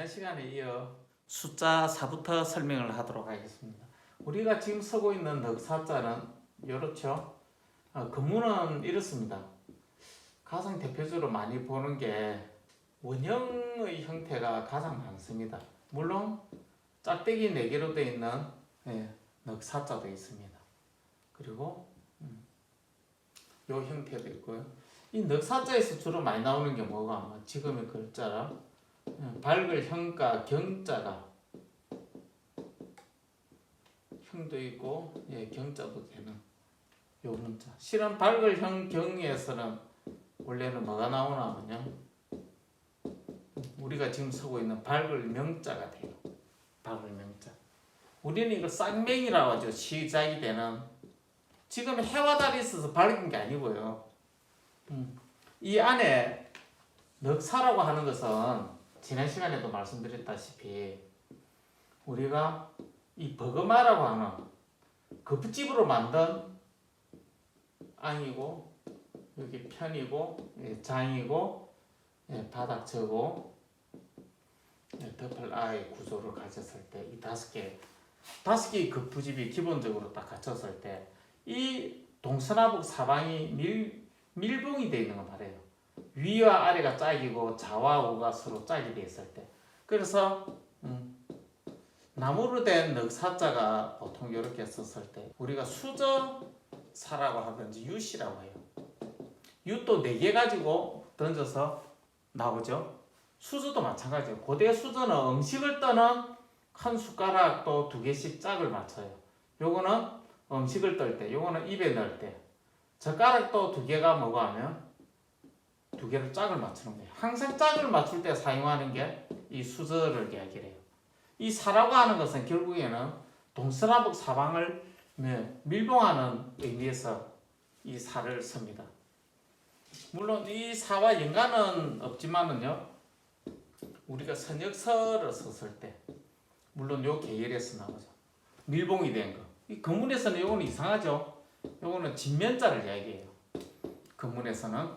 지난 시간에 이어 숫자 4부터 설명을 하도록 하겠습니다. 우리가 지금 쓰고 있는 넉사자는 이렇죠. 어, 근무는 이렇습니다. 가장 대표적으로 많이 보는 게 원형의 형태가 가장 많습니다. 물론 짝대기 4개로 되어 있는 예, 넉사자도 있습니다. 그리고 음, 요 형태도 있고요. 이 넉사자에서 주로 많이 나오는 게 뭐가 뭐 지금의 글자라 음, 밝을 형과 경자가 형도 있고 예, 경자도 되는 요 문자. 실은 밝을 형 경에서는 원래는 뭐가 나오냐면요. 우리가 지금 쓰고 있는 밝을 명자가 돼요. 밝을 명자. 우리는 이걸 쌍명이라고 하죠. 시작이 되는 지금 해와 달이 있어서 밝은 게 아니고요. 음, 이 안에 넉사라고 하는 것은 지난 시간에도 말씀드렸다시피 우리가 이 버그마라고 하는 거푸집으로 만든 앙이고 여기 편이고 예, 장이고 예, 바닥저고 예, 더플 아의 구조를 가졌을 때 이 다섯 개 다섯 개의 거푸집이 기본적으로 딱 갖췄을 때 이 동서남북 사방이 밀 밀봉이 되어 있는 거 말해요. 위와 아래가 짝이고 좌와 우가 서로 짝이 되어 있을 때 그래서 음, 나무로 된 넉사자가 보통 이렇게 썼을 때 우리가 수저사라고 하든지 유시라고 해요. 유도 네 개 가지고 던져서 나오죠. 수저도 마찬가지예요. 고대 수저는 음식을 떠는 큰 숟가락도 두 개씩 짝을 맞춰요. 요거는 음식을 떨 때, 요거는 입에 넣을 때. 젓가락도 두 개가 뭐가 하면 두 개를 짝을 맞추는 거예요. 항상 짝을 맞출 때 사용하는 게 이 수저를 이야기해요. 이 사라고 하는 것은 결국에는 동서남북 사방을 네, 밀봉하는 의미에서 이 사를 씁니다. 물론 이 사와 연관은 없지만은요. 우리가 선역서를 썼을 때 물론 요 계열에서 나오죠. 밀봉이 된 거. 이 건문에서는 요거는 이상하죠. 요거는 진면자를 이야기해요. 건문에서는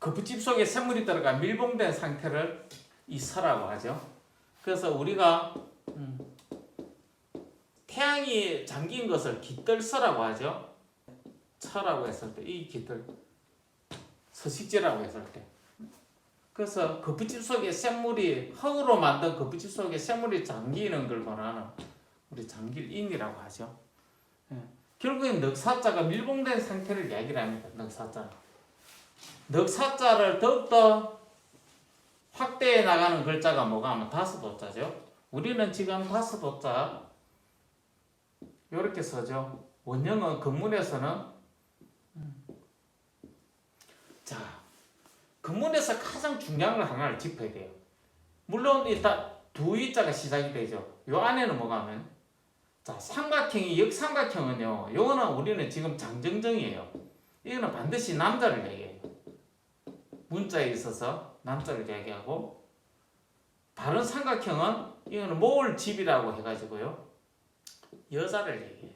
거푸집 속에 샘물이 들어가 밀봉된 상태를 이 서라고 하죠. 그래서 우리가 음, 태양이 잠긴 것을 깃들서라고 하죠. 처라고 했을 때 이 깃들 서식지라고 했을 때 그래서 거푸집 속에 샘물이 흙으로 만든 거푸집 속에 샘물이 잠기는 걸 말하는 우리 잠길인이라고 하죠. 예. 결국엔 넉사자가 밀봉된 상태를 이야기를 합니다. 넉사자. 넉사자를 더욱더 확대해 나가는 글자가 뭐가 하면 다섯 도자죠. 우리는 지금 다섯 도자 이렇게 써죠. 원형은 근문에서는 음. 자 근문에서 가장 중요한 걸 하나를 짚어야 돼요. 물론 이두 이자가 시작이 되죠. 요 안에는 뭐가 하면 자 삼각형이 역삼각형은요. 요거는 우리는 지금 장정정이에요. 이거는 반드시 남자를 얘기해요. 문자에 있어서 남자를 얘기하고 다른 삼각형은 이거는 모을 집이라고 해가지고요 여자를 얘기해요.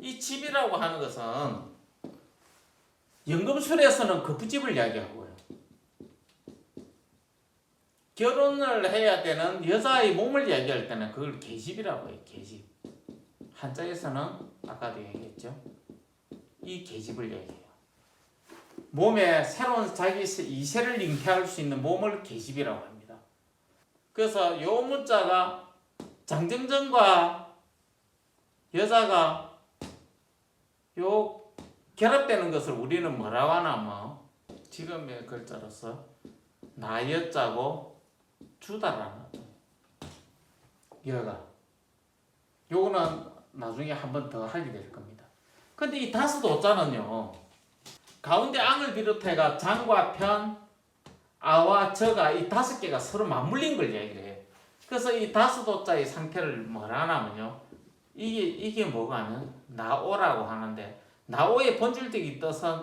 이 집이라고 하는 것은 연금술에서는 거푸집을 이야기하고요. 결혼을 해야 되는 여자의 몸을 이야기할 때는 그걸 계집이라고 해요. 계집. 한자에서는 아까도 얘기했죠. 이 계집을 얘기해요. 몸에 새로운 자기 이세를 잉태할 수 있는 몸을 계집이라고 합니다. 그래서 요 문자가 장정정과 여자가 요 결합되는 것을 우리는 뭐라고 하냐면 지금의 글자로서 나여자고 주다라는 여가 요거는 나중에 한 번 더 하게 될 겁니다. 근데 이 다섯 오자는요 가운데 앙을 비롯해가 장과 편, 아와 저가 이 다섯 개가 서로 맞물린 걸 얘기를 해요. 그래서 이 다섯 오자의 상태를 뭐라 하냐면요. 이게 이게 뭐가 하면 나오라고 하는데 나오의 본질적인 뜻은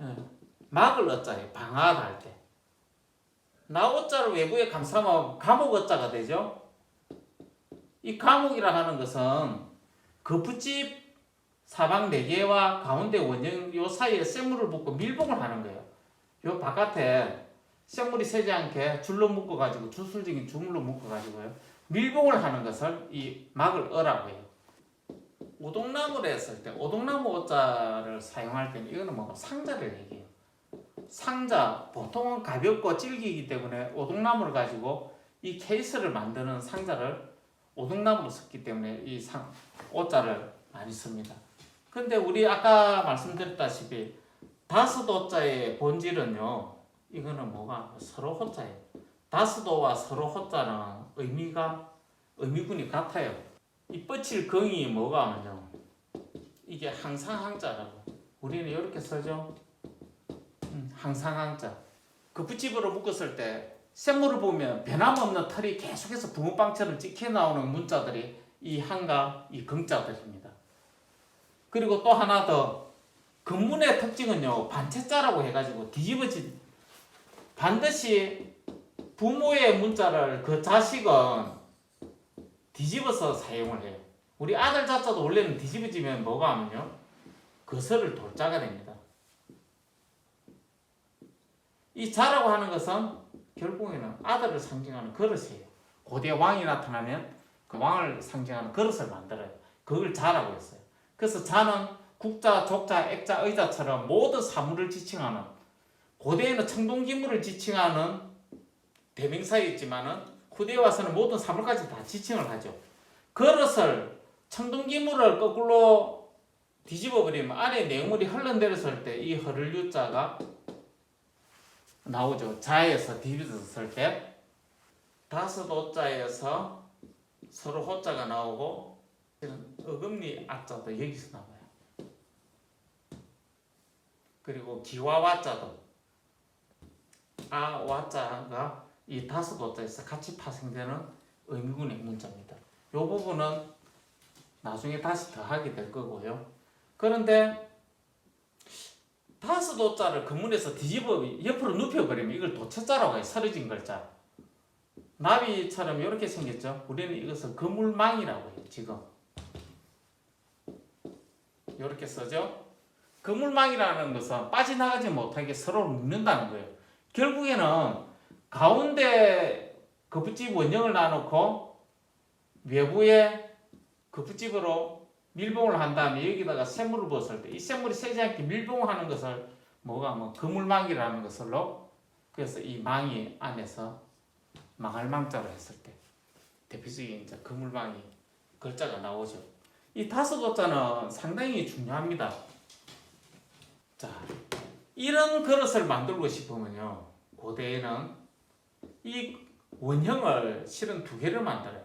예, 막을 어자예요. 방어할 때. 나오자를 외부에 감싸면 감옥 어자가 되죠. 이 감옥이라 하는 것은 거푸집 사방 네 개와 가운데 원형 요 사이에 쇠물을 붓고 밀봉을 하는 거예요. 요 바깥에 생물이 새지 않게 줄로 묶어가지고 주술적인 주물로 묶어가지고요. 밀봉을 하는 것을 이 막을 어라고 해요. 오동나무를 했을 때 오동나무 오자를 사용할 때는 이거는 뭐 상자를 얘기해요. 상자 보통은 가볍고 질기기 때문에 오동나무를 가지고 이 케이스를 만드는 상자를 오동나무로 썼기 때문에 이 상, 오자를 많이 씁니다. 근데 우리 아까 말씀드렸다시피 다섯 오자의 본질은요. 이거는 뭐가 서로 호자예요. 다스도와 서로 호자는 의미가 의미군이 같아요. 이 뻗칠 긍이 뭐가 하면요. 이게 항상 항자라고. 우리는 이렇게 쓰죠. 음, 항상 항자. 그 붙집으로 묶었을 때 생물을 보면 변함없는 털이 계속해서 붕어빵처럼 찍혀 나오는 문자들이 이 한과 이 긍자들입니다. 그리고 또 하나 더 근문의 특징은요 반체자라고 해가지고 뒤집어진 반드시 부모의 문자를 그 자식은 뒤집어서 사용을 해요. 우리 아들 자자도 원래는 뒤집어지면 뭐가 하면요 거설을 돌자가 됩니다. 이 자라고 하는 것은 결국에는 아들을 상징하는 그릇이에요. 고대 왕이 나타나면 그 왕을 상징하는 그릇을 만들어요. 그걸 자라고 했어요. 그래서 자는 국자, 족자, 액자, 의자처럼 모든 사물을 지칭하는 고대에는 청동기물을 지칭하는 대명사였지만은 후대에 와서는 모든 사물까지 다 지칭을 하죠. 그릇을 청동기물을 거꾸로 뒤집어 버리면 안에 내용물이 흘러내렸을 때 이 흐를 유자가 나오죠. 자에서 뒤집어졌을 때 다섯 오자에서 서로 호자가 나오고 어금니 아자도 여기서 나와요. 그리고 기와 와자도 아 와자가 이 다섯 오자에서 같이 파생되는 의미군의 문자입니다. 이 부분은 나중에 다시 더 하게 될 거고요. 그런데 다섯 오자를 근문에서 뒤집어 옆으로 눕혀버리면 이걸 도체자라고 해요. 서려진 글자. 나비처럼 이렇게 생겼죠. 우리는 이것을 그물망이라고 해요. 지금 이렇게 써죠. 그물망이라는 것은 빠져나가지 못하게 서로 묶는다는 거예요. 결국에는 가운데 거푸집 원형을 놔놓고 외부에 거푸집으로 밀봉을 한 다음에 여기다가 샘물을 부었을 때 이 샘물이 새지 않게 밀봉하는 것을 뭐가 뭐 그물망이라는 것으로 그래서 이 망이 안에서 망할 망자로 했을 때 대표적인 이제 그물망이 글자가 나오죠. 이 다섯 글자는 상당히 중요합니다. 자, 이런 그릇을 만들고 싶으면요, 고대에는 이 원형을 실은 두 개를 만들어요.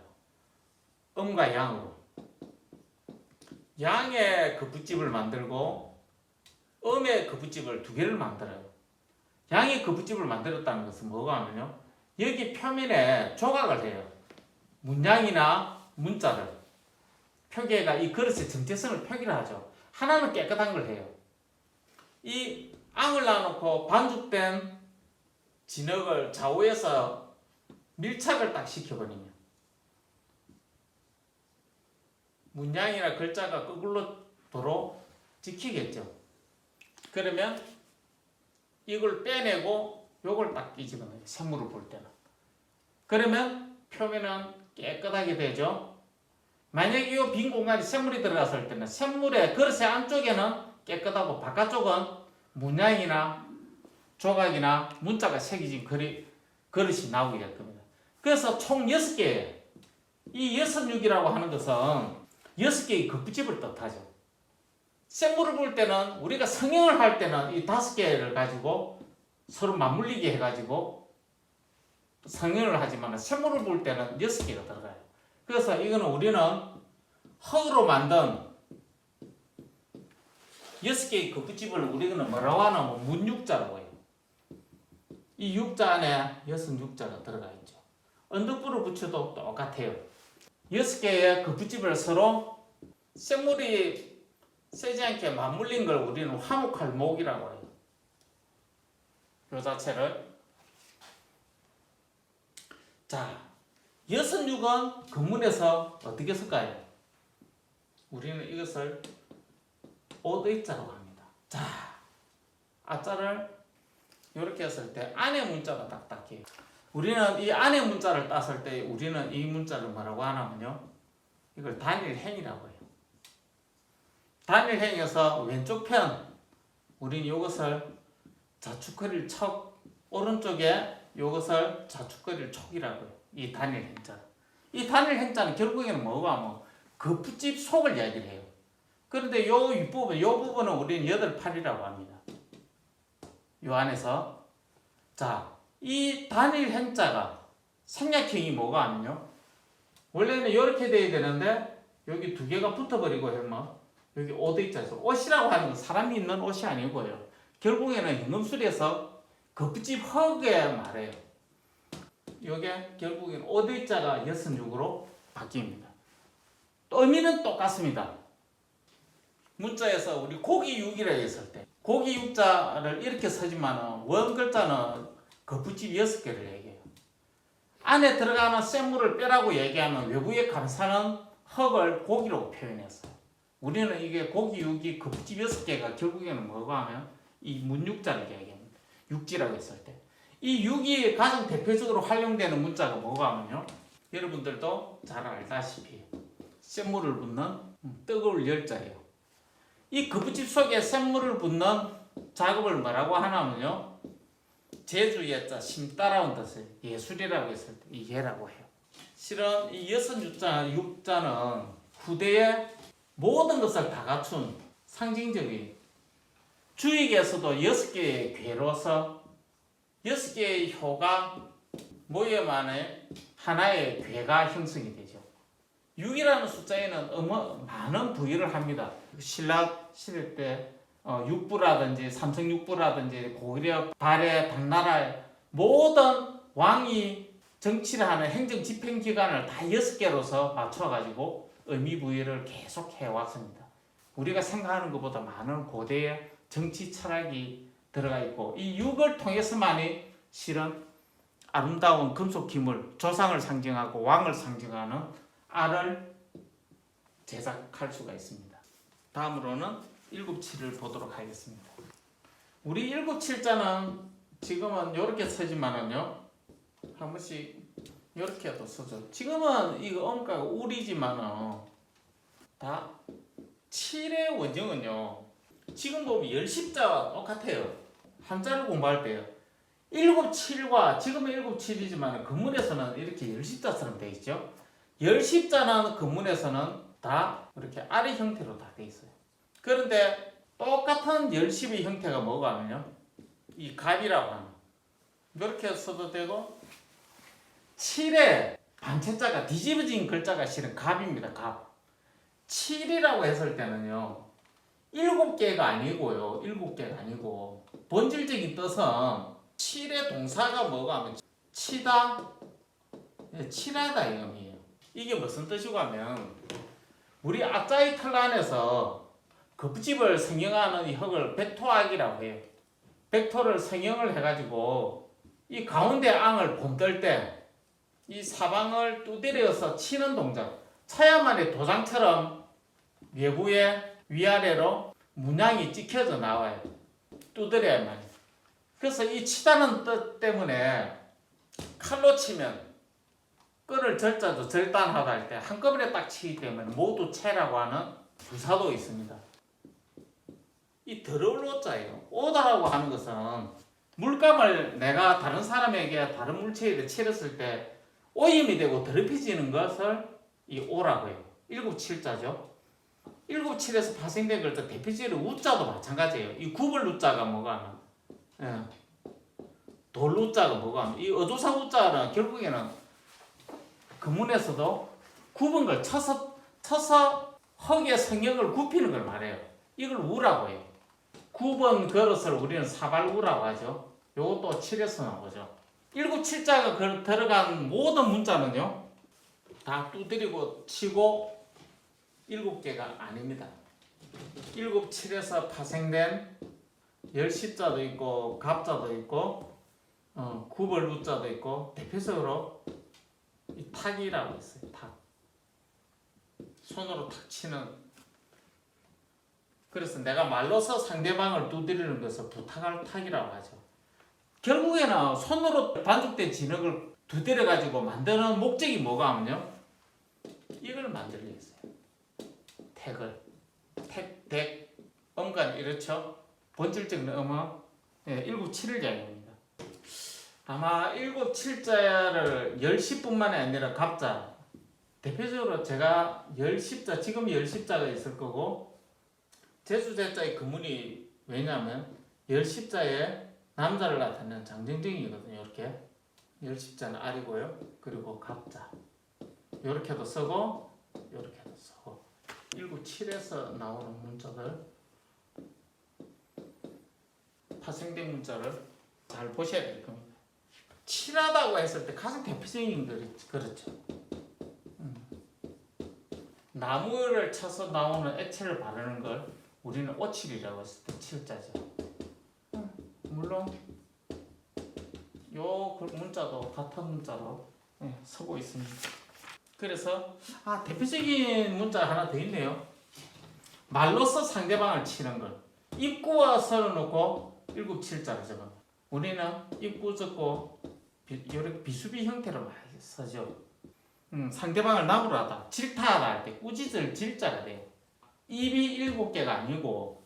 음과 양으로. 양의 그 붓집을 만들고 음의 그 붓집을 두 개를 만들어요. 양의 그 붓집을 만들었다는 것은 뭐가 하면요, 여기 표면에 조각을 해요. 문양이나 문자를. 표기가 이 그릇의 정체성을 표기를 하죠. 하나는 깨끗한 걸 해요. 이 앙을 놔놓고 반죽된 진흙을 좌우에서 밀착을 딱 시켜버리면 문양이나 글자가 거꾸로 도로 지키겠죠. 그러면 이걸 빼내고 요걸 딱 뒤집어내요. 생물을 볼 때는. 그러면 표면은 깨끗하게 되죠. 만약에 이 빈 공간에 샘물이 들어갔을 때는 샘물의 그릇의 안쪽에는 깨끗하고 바깥쪽은 문양이나 조각이나 문자가 새겨진 그릇, 그릇이 나오게 될 겁니다. 그래서 총 6개예요. 이 66이라고 하는 것은 6개의 극부집을 뜻하죠. 생물을 볼 때는 우리가 성형을 할 때는 이 5개를 가지고 서로 맞물리게 해가지고 성형을 하지만 생물을 볼 때는 6개가 들어가요. 그래서 이거는 우리는 흙으로 만든 여섯 개의 그 붙집을 우리는 뭐라고 하냐면 문육자라고 해요. 이 육자 안에 여섯 육자가 들어가 있죠. 언덕불을 붙여도 똑같아요. 여섯 개의 그 붙집을 서로 생물이 세지 않게 맞물린 걸 우리는 화목할 목이라고 해요. 요 자체를 자 여섯 육은 근문에서 어떻게 쓸까요? 우리는 이것을 오의자라고 합니다. 자, 아자를 이렇게 했을 때 안에 문자가 딱딱해요. 우리는 이 안에 문자를 땄을 때 우리는 이 문자를 뭐라고 하냐면요. 이걸 단일행이라고 해요. 단일행에서 왼쪽 편 우리는 이것을 자축거리를 척 오른쪽에 이것을 자축거리를 촉이라고 해요. 이 단일 행자. 이 단일 행자는 결국에는 뭐가 뭐 거푸집 속을 이야기를 해요. 그런데 요 윗부분, 요 부분은 우리는 여덟 팔이라고 합니다. 요 안에서 자, 이 단일 행자가 생략형이 뭐가 아니요? 원래는 이렇게 돼야 되는데 여기 두 개가 붙어버리고 하면 여기 옷도 있잖아요. 옷이라고 하는 건 사람이 있는 옷이 아니고요. 결국에는 현금술에서 급집 허게 말해요. 이게 결국엔 오대자가 여선육으로 바뀝니다. 또 의미는 똑같습니다. 문자에서 우리 고기 육이라 했을 때 고기 육자를 이렇게 쓰지만 원 글자는 거푸집 여섯 개를 얘기해요. 안에 들어가는 샘물을 빼라고 얘기하면 외부에 감싸는 흙을 고기로 표현했어요. 우리는 이게 고기 육이 거푸집 여섯 개가 결국에는 뭐가 하면 이 문육자를 얘기합니다. 육지라고 했을 때. 이 육이 가장 대표적으로 활용되는 문자가 뭐가 하면요. 여러분들도 잘 알다시피 샘물을 붓는 뜨거울 열자예요. 이 거푸집 속에 샘물을 붓는 작업을 뭐라고 하냐면요. 제주의 자 심 따라온 뜻을 예술이라고 했을 때이 예라고 해요. 실은 이 여섯 육자 육자는 후대의 모든 것을 다 갖춘 상징적인 주익에서도 여섯 개의 괴로서 여섯 개의 효가 모여만의 하나의 괴가 형성이 되죠. 6이라는 숫자에는 어마 많은 부위를 합니다. 신라 시대 때 어, 육부라든지 삼성 육부라든지 고구려 발해 당나라의 모든 왕이 정치를 하는 행정 집행 기관을 다 여섯 개로서 맞춰 가지고 의미 부여를 계속 해 왔습니다. 우리가 생각하는 것보다 많은 고대의 정치 철학이 들어가 있고 이 육을 통해서만이 실은 아름다운 금속 기물, 조상을 상징하고 왕을 상징하는 알을 제작할 수가 있습니다. 다음으로는 일곱칠을 보도록 하겠습니다. 우리 일곱칠자는 지금은 이렇게 쓰지만은요 한 번씩 이렇게도 쓰죠. 지금은 이거 엄가가 울이지만은 다 7의 원정은요 지금 보면 열십자와 똑같아요. 한자를 공부할 때요. 일곱 칠과 지금은 일곱 칠이지만 근문에서는 이렇게 열십자처럼 돼 있죠. 열십자는 근문에서는 다 이렇게 아래 형태로 다 돼 있어요. 그런데 똑같은 열십의 형태가 뭐가 하면요. 이 갑이라고 하는 이렇게 써도 되고 7의 반체자가 뒤집어진 글자가 실은 갑입니다. 갑. 7이라고 했을 때는요. 일곱 개가 아니고요. 일곱 개가 아니고 본질적인 뜻은 칠의 동사가 뭐가 하면 치다, 예, 칠하다 이 의미예요. 이게 무슨 뜻이고 하면 우리 아짜이 틀 안에서 급집을 성형하는 이 흙을 백토악이라고 해요. 백토를 성형을 해가지고 이 가운데 앙을 봄뜰 때이 사방을 두드려서 치는 동작 차야만의 도장처럼 외부에 위아래로 문양이 찍혀져 나와요. 두드려야만. 그래서 이 치다는 뜻 때문에 칼로 치면 끈을 절자도 절단하다 할 때 한꺼번에 딱 치기 때문에 모두 채라고 하는 부사도 있습니다. 이 더러울 오자예요. 오다라고 하는 것은 물감을 내가 다른 사람에게 다른 물체에 치렀을 때 오염이 되고 더럽혀지는 것을 이 오라고 해요. 일곱 칠자죠. 일곱 칠에서 파생된 글자 대표적으로 우자도 마찬가지예요. 이 구벌 우자가 뭐가 하나? 예. 돌 우자가 뭐가 하나? 이 어조사 우자는 결국에는 금문에서도 굽은 걸 쳐서 쳐서 흙의 성형을 굽히는 걸 말해요. 이걸 우라고 해요. 굽은 그릇을 우리는 사발우라고 하죠. 요것도 칠에서 나오죠. 일곱 칠자가 그- 들어간 모든 문자는요 다 두드리고 치고 일곱 개가 아닙니다. 일곱 칠에서 파생된 열십자도 있고 갑자도 있고 어, 구벌 우자도 있고 대표적으로 이 탁이라고 있어요. 탁 손으로 탁 치는 그래서 내가 말로서 상대방을 두드리는 것을 부탁할 탁이라고 하죠. 결국에는 손으로 반죽된 진흙을 두드려 가지고 만드는 목적이 뭐가 하면요. 이걸 만들려 했어요. 택을 택, 덱, 음간 이렇죠. 본질적인 음은 예, 197자입니다. 아마 197자를 10뿐만이 아니라 갑자 대표적으로 제가 10자 지금 10자가 있을 거고 제수제자의 근문이 왜냐하면 10자에 남자를 나타내는 장정적이거든요. 이렇게 10자는 알이고요. 그리고 갑자 이렇게도 쓰고 이렇게도 쓰고 197에서 나오는 문자들 파생된 문자를 잘 보셔야 될 겁니다. 칠하다고 했을 때 가장 대표적인 게 그렇죠. 음. 나무를 쳐서 나오는 액체를 바르는 걸 우리는 오칠이라고 했을 때 칠자죠. 음, 물론 요 글- 문자도 같은 문자로 예, 쓰고 있습니다. 그래서 아 대표적인 문자 하나 더 있네요. 말로써 상대방을 치는 걸 입구와 서로 놓고 일곱 칠자를 적어. 우리는 입구 적고 비, 이렇게 비수비 형태로 많이 쓰죠. 음, 상대방을 나무라다, 질타하다 할 때 꾸짖을 질자가 돼요. 입이 일곱 개가 아니고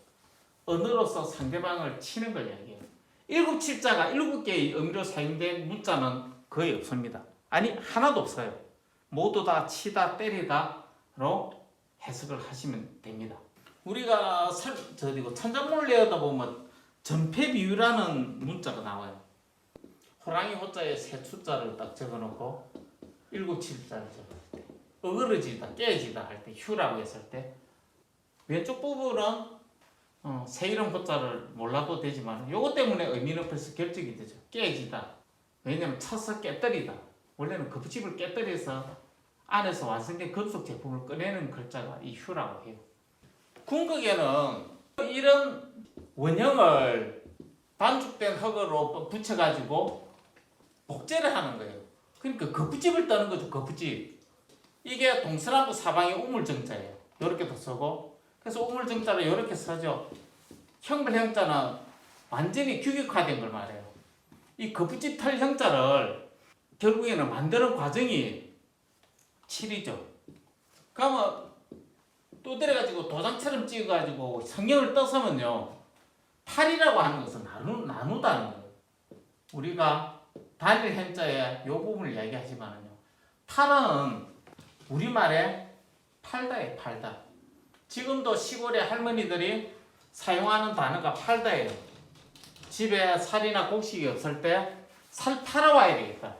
언어로서 상대방을 치는 걸 이야기해요. 일곱 칠자가 일곱 개의 의미로 사용된 문자는 거의 없습니다. 아니 하나도 없어요. 모두 다 치다 때리다로 해석을 하시면 됩니다. 우리가 설, 저기고 천자문을 내다 보면 전폐 비유라는 문자가 나와요. 호랑이 호자에 세 추자를 딱 적어놓고 일곱 칠자를 적을 때 어그러지다 깨지다 할 때 휴라고 했을 때 왼쪽 부분은 어, 새 이름 호자를 몰라도 되지만 요거 때문에 의미는 벌써 결정이 되죠. 깨지다. 왜냐면 차서 깨뜨리다. 원래는 급집을 깨뜨려서 안에서 완성된 금속 제품을 꺼내는 글자가 이 휴라고 해요. 궁극에는 이런 원형을 반죽된 흙으로 붙여가지고 복제를 하는 거예요. 그러니까 거푸집을 떠는 거죠, 거푸집. 이게 동서남북 사방이 우물정자예요. 이렇게도 쓰고, 그래서 우물정자를 이렇게 쓰죠. 형벌형자는 완전히 규격화된 걸 말해요. 이 거푸집 털 형자를 결국에는 만드는 과정이 칠이죠. 그러면 또 때려가지고 도장처럼 찍어가지고 성경을 떠서면요. 팔이라고 하는 것은 나누, 나누다는 거예요. 우리가 단일 현자의 요 부분을 이야기하지만은요. 팔은 우리말에 팔다예요, 팔다. 지금도 시골의 할머니들이 사용하는 단어가 팔다예요. 집에 살이나 곡식이 없을 때 살 팔아와야 되겠다.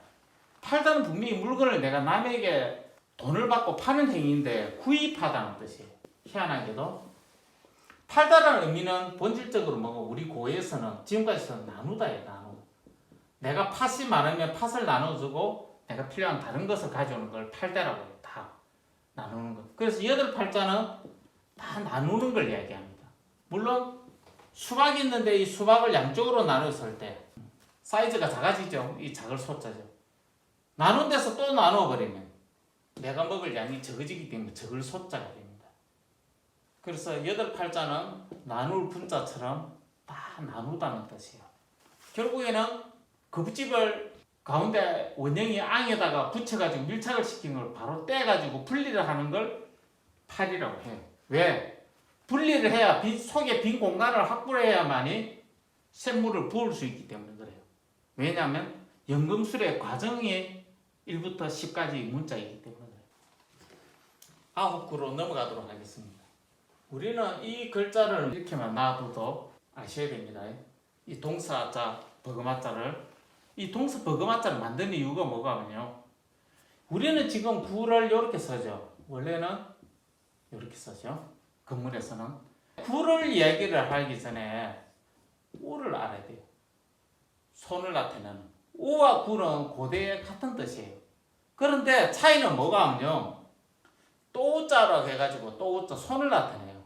팔다는 분명히 물건을 내가 남에게 돈을 받고 파는 행위인데 구입하다는 뜻이에요. 희한하게도 팔다라는 의미는 본질적으로 뭐고 우리 고에서는 지금까지는 나누다예요, 나누. 내가 팥이 많으면 팥을 나눠주고 내가 필요한 다른 것을 가져오는 걸 팔다라고 해요. 다 나누는 것. 그래서 여덟 팔자는 다 나누는 걸 이야기합니다. 물론 수박이 있는데 이 수박을 양쪽으로 나눴을 때 사이즈가 작아지죠. 이 작을 소자죠. 나눈 데서 또 나누어 버리면 내가 먹을 양이 적어지기 때문에 적을 소자가 됩니다. 그래서 여덟 팔자는 나눌 분자처럼 다 나누다는 뜻이에요. 결국에는 거부집을 가운데 원형이 앙에다가 붙여가지고 밀착을 시킨 걸 바로 떼가지고 분리를 하는 걸 팔이라고 해요. 왜? 분리를 해야 빈, 속에 빈 공간을 확보를 해야만이 샘물을 부을 수 있기 때문에 그래요. 왜냐하면 연금술의 과정이 1부터 10까지 문자이기 때문에. 아홉 구로 넘어가도록 하겠습니다. 우리는 이 글자를 이렇게만 놔둬도 아셔야 됩니다. 이 동사자 버그마자를 이 동사 버그마자를 만드는 이유가 뭐가면요. 우리는 지금 구를 이렇게 쓰죠. 원래는 이렇게 쓰죠. 건물에서는 구를 얘기를 하기 전에 우를 알아야 돼요. 손을 나타내는 우와 구는 고대의 같은 뜻이에요. 그런데 차이는 뭐가 하면요. 또자로 해가지고 또자 손을 나타내요.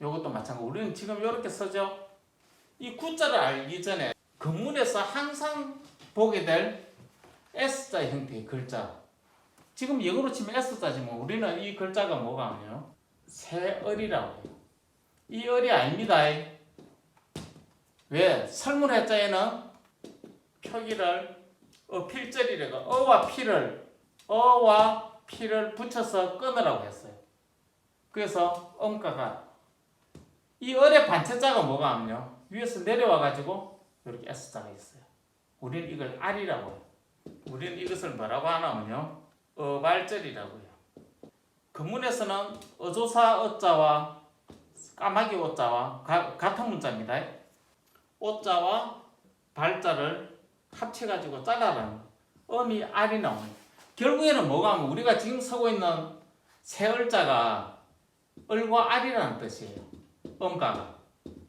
이것도 마찬가지. 우리는 지금 이렇게 쓰죠. 이 구자를 알기 전에 건물에서 항상 보게 될 S자 형태의 글자. 지금 영어로 치면 S자지만 우리는 이 글자가 뭐가 하면요. 새얼이라고 해요. 이 얼이 아닙니다. 왜? 설문 해자에는 표기를 어필절이래가 어와 피를 어와 피를 붙여서 끊으라고 했어요. 그래서 음가가 이 을의 반체자가 뭐가 하면요 위에서 내려와 가지고 이렇게 S자가 있어요. 우리는 이걸 R이라고 해요. 우리는 이것을 뭐라고 하냐면요 어발절이라고 해요. 근문에서는 어조사 어자와 까마귀 어자와 가- 같은 문자입니다. 어자와 발자를 합쳐가지고 잘라라는 음이 R이 나옵니다. 결국에는 뭐가 하면 우리가 지금 쓰고 있는 세 을자가 을과 R이라는 뜻이에요. 음가가.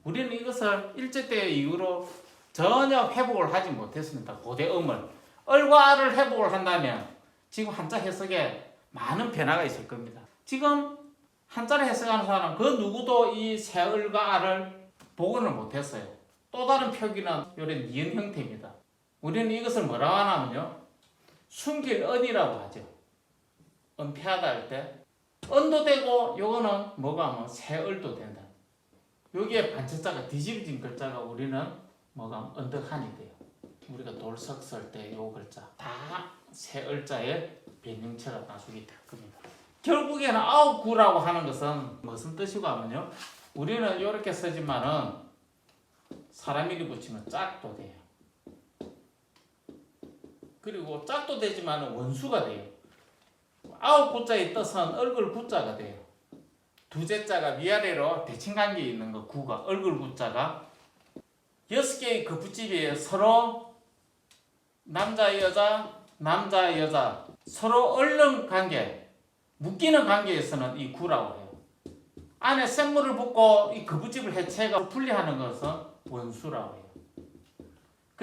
우리는 이것을 일제때 이후로 전혀 회복을 하지 못했습니다. 고대 음을. 을과 R을 회복을 한다면 지금 한자 해석에 많은 변화가 있을 겁니다. 지금 한자를 해석하는 사람 그 누구도 이 세 을과 R을 복원을 못했어요. 또 다른 표기는 요런 니은 형태입니다. 우리는 이것을 뭐라고 하냐면요. 숨길 언이라고 하죠. 은폐하다 할 때. 언도 되고 요거는 뭐가 하면 새을도 된다. 여기에 반체자가 뒤집어진 글자가 우리는 뭐가 언덕한이 돼요. 우리가 돌석 쓸 때 요 글자 다 새을자의 변형체가 나중에 될 겁니다. 결국에는 아홉 구라고 하는 것은 무슨 뜻이고 하면요. 우리는 이렇게 쓰지만은 사람 이름 붙이면 짝도 돼요. 그리고 짝도 되지만 원수가 돼요. 아홉 구자의 뜻은 얼굴 구자가 돼요. 두째 자가 위아래로 대칭관계에 있는 거 구가 얼굴 구자가 여섯 개의 그 붙집이 서로 남자 여자 남자 여자 서로 얼른 관계 묶이는 관계에서는 이 구라고 해요. 안에 생물을 붙고 이 거부집을 해체가 분리하는 것은 원수라고 해요.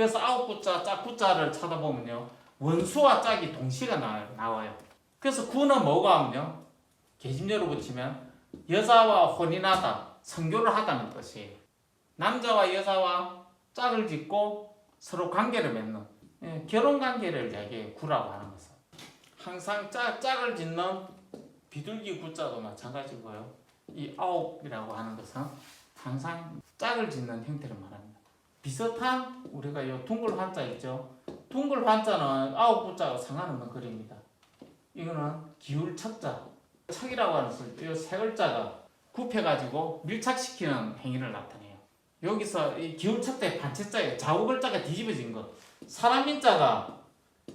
그래서 아홉 구자, 짝 구자를 찾아보면요. 원수와 짝이 동시가 나, 나와요. 그래서 구는 뭐가 하면요. 계집녀로 붙이면 여자와 혼인하다, 성교를 하다는 뜻이에요. 남자와 여자와 짝을 짓고 서로 관계를 맺는 예, 결혼 관계를 이야기해요. 구라고 하는 것은. 항상 짝, 짝을 짓는 비둘기 구자도 마찬가지고요. 이 아홉이라고 하는 것은 항상 짝을 짓는 형태를 말합니다. 비슷한 우리가 요 둥글 환자 있죠. 둥글 환자는 아홉 구자와 상관없는 글입니다. 이거는 기울 척자, 척이라고 하는 것을 이세 글자가 굽혀가지고 밀착시키는 행위를 나타내요. 여기서 이 기울 척자의 반체자에 좌우 글자가 뒤집어진 것, 사람 인자가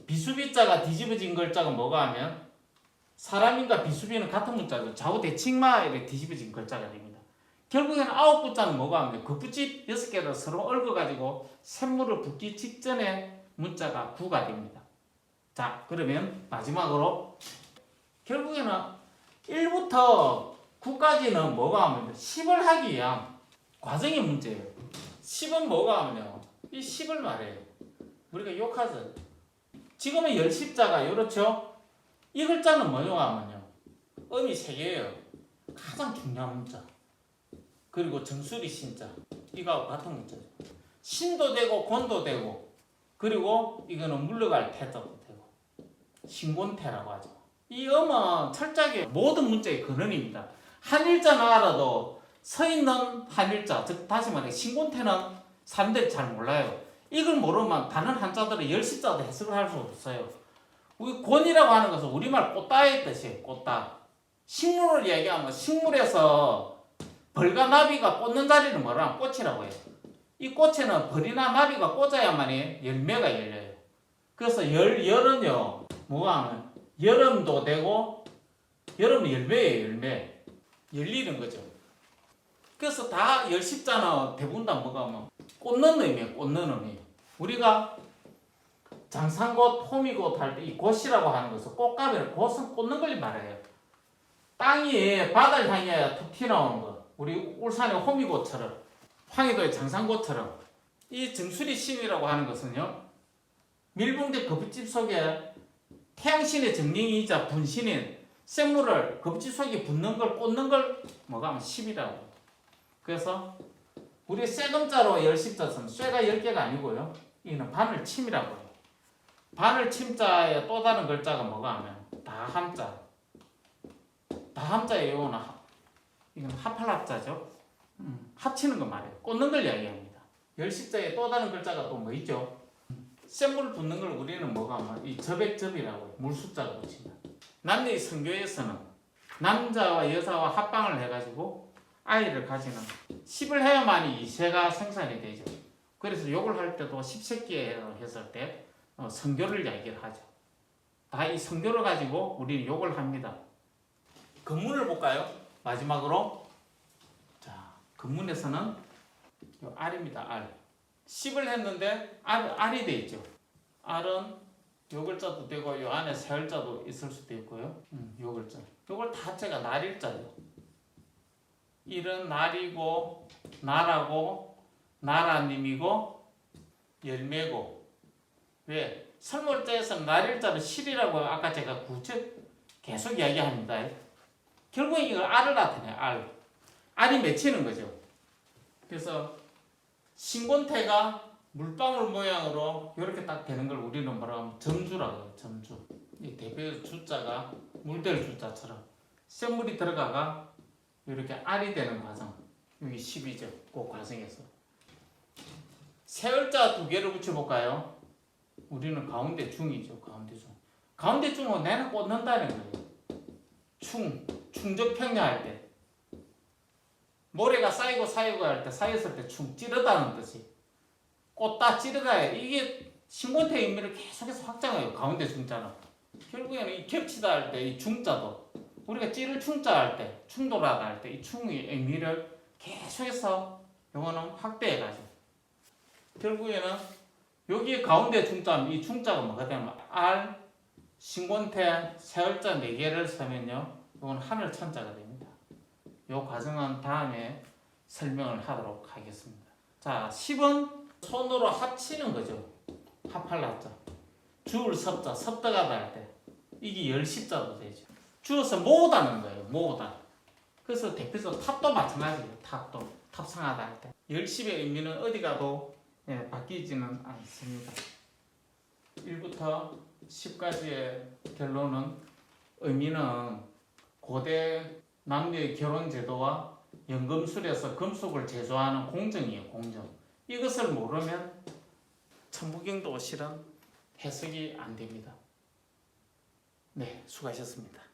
비수비자가 뒤집어진 글자가 뭐가 하면 사람인과 비수비는 같은 문자고 좌우 대칭마 이렇게 뒤집어진 글자가 됩니다. 결국에는 아홉 글자는 뭐가 하면 그 붙집 여섯 개를 서로 얽어가지고 샘물을 붙기 직전에 문자가 구가 됩니다. 자, 그러면 마지막으로 결국에는 1부터 9까지는 뭐가 하면 10을 하기 위한 과정의 문제예요. 10은 뭐가 하면요. 이 10을 말해요. 우리가 욕하죠. 지금은 열십자가 이렇죠. 이 글자는 뭐냐고 하면요. 음이 세 개예요. 가장 중요한 문자. 그리고 정수리 신자. 이거하고 같은 문자죠. 신도 되고 곤도 되고 그리고 이거는 물러갈 태도 되고 신곤태라고 하죠. 이 음은 철저하게 모든 문자의 근원입니다. 한일자는 알아도 서 있는 한일자, 즉 다시 말해 신곤태는 사람들이 잘 몰라요. 이걸 모르면 다른 한자들은 열십자도 해석을 할 수 없어요. 우리 곤이라고 하는 것은 우리말 꽃다의 뜻이에요. 꽃다. 식물을 이야기하면 식물에서 벌과 나비가 꽂는 자리는 뭐라 꽃이라고 해요. 이 꽃에는 벌이나 나비가 꽂아야만이 열매가 열려요. 그래서 열 열은요 뭐가 하면 여름도 되고 여름은 열매예요 열매 열리는 거죠. 그래서 다 열십자는 대부분 다 뭐가 하면 꽂는 의미예요 꽂는 의미. 우리가 장상꽃, 호미꽃 할때이 꽃이라고 하는 것은 꽃가미를 꽃은 꽂는 걸 말해요. 땅이 바다를 향해 툭 튀어나오는 것. 우리 울산의 호미꽃처럼 황해도의 장상꽃처럼 이 정수리 신이라고 하는 것은요. 밀봉된 거북집 속에 태양신의 정령이자 분신인 생물을 거북집 속에 붙는 걸 꽂는 걸 뭐가 하면 10이라고. 그래서 우리 쇠금자로 열십자 쓰면 쇠가 10개가 아니고요. 이는 바늘 침이라고 해요. 바늘 침자에 또 다른 글자가 뭐가 하면 다함자. 다함자의 요거는 하- 이건 합할합자죠. 음, 합치는 거 말이에요. 꽂는 걸 이야기합니다. 열십자에 또 다른 글자가 또 뭐 있죠? 샘물 붙는 걸 우리는 뭐가 하면 이 저백접이라고 해요. 물 숫자가 붙이면. 남녀의 성교에서는 남자와 여자와 합방을 해가지고 아이를 가지는 10을 해야만이 이 새가 생산이 되죠. 그래서 욕을 할 때도 10세끼에 했을 때 어, 성교를 이야기를 하죠. 다 이 성교를 가지고 우리는 욕을 합니다. 근문을 볼까요? 마지막으로 자 근문에서는 요 R입니다. R 10을 했는데 R, R이 돼 있죠. R은 요 글자도 되고 요 안에 세 글자도 있을 수도 있고요. 음, 요 글자. 요걸 다 제가 날일자죠. 일은 날이고 나라고 나라님이고 열매고 왜 설물자에서는 날일자를 실이라고 아까 제가 구체 계속 이야기합니다. 결국에 이걸 R을 나타내요. R. R이 맺히는 거죠. 그래서 신곤태가 물방울 모양으로 이렇게 딱 되는 걸 우리는 뭐라 하면 점주라고 해요. 점주. 이 대표 주자가 물될 주자처럼 샘물이 들어가가 이렇게 알이 되는 과정. 여기 10이죠. 그 과정에서. 세월자 두 개를 붙여볼까요? 우리는 가운데 중이죠. 가운데 중. 가운데 중은 내는 꽂는다는 거예요. 충, 충적평야할 때. 모래가 쌓이고 쌓이고 할 때 쌓였을 때 충 찌르다는 뜻이. 꽂다 찌르다 이게 신곤태 의미를 계속해서 확장해요. 가운데 중자는. 결국에는 이 겹치다 할 때 이 중자도 우리가 찌를 충자 할 때, 충돌하다 할 때 이 충의 의미를 계속해서 요거는 확대해 가죠. 결국에는 여기 가운데 중자, 이 중자가 뭐가 되면 R, 신곤태, 세월자 네 개를 쓰면요, 요건 하늘 천자가 됩니다. 요 과정은 다음에 설명을 하도록 하겠습니다. 자, 10은 손으로 합치는 거죠. 합할라자. 주울 섭자, 섭득하다 할 때. 이게 열십자도 되죠. 주어서 모으다는 거예요. 모으다. 그래서 대표적 탑도 마찬가지예요. 탑도. 탑상하다 할 때. 열십의 의미는 어디 가도 예, 바뀌지는 않습니다. 1부터 10까지의 결론은 의미는 고대 남녀의 결혼 제도와 연금술에서 금속을 제조하는 공정이에요. 공정. 이것을 모르면 천부경도 실은 해석이 안 됩니다. 네, 수고하셨습니다.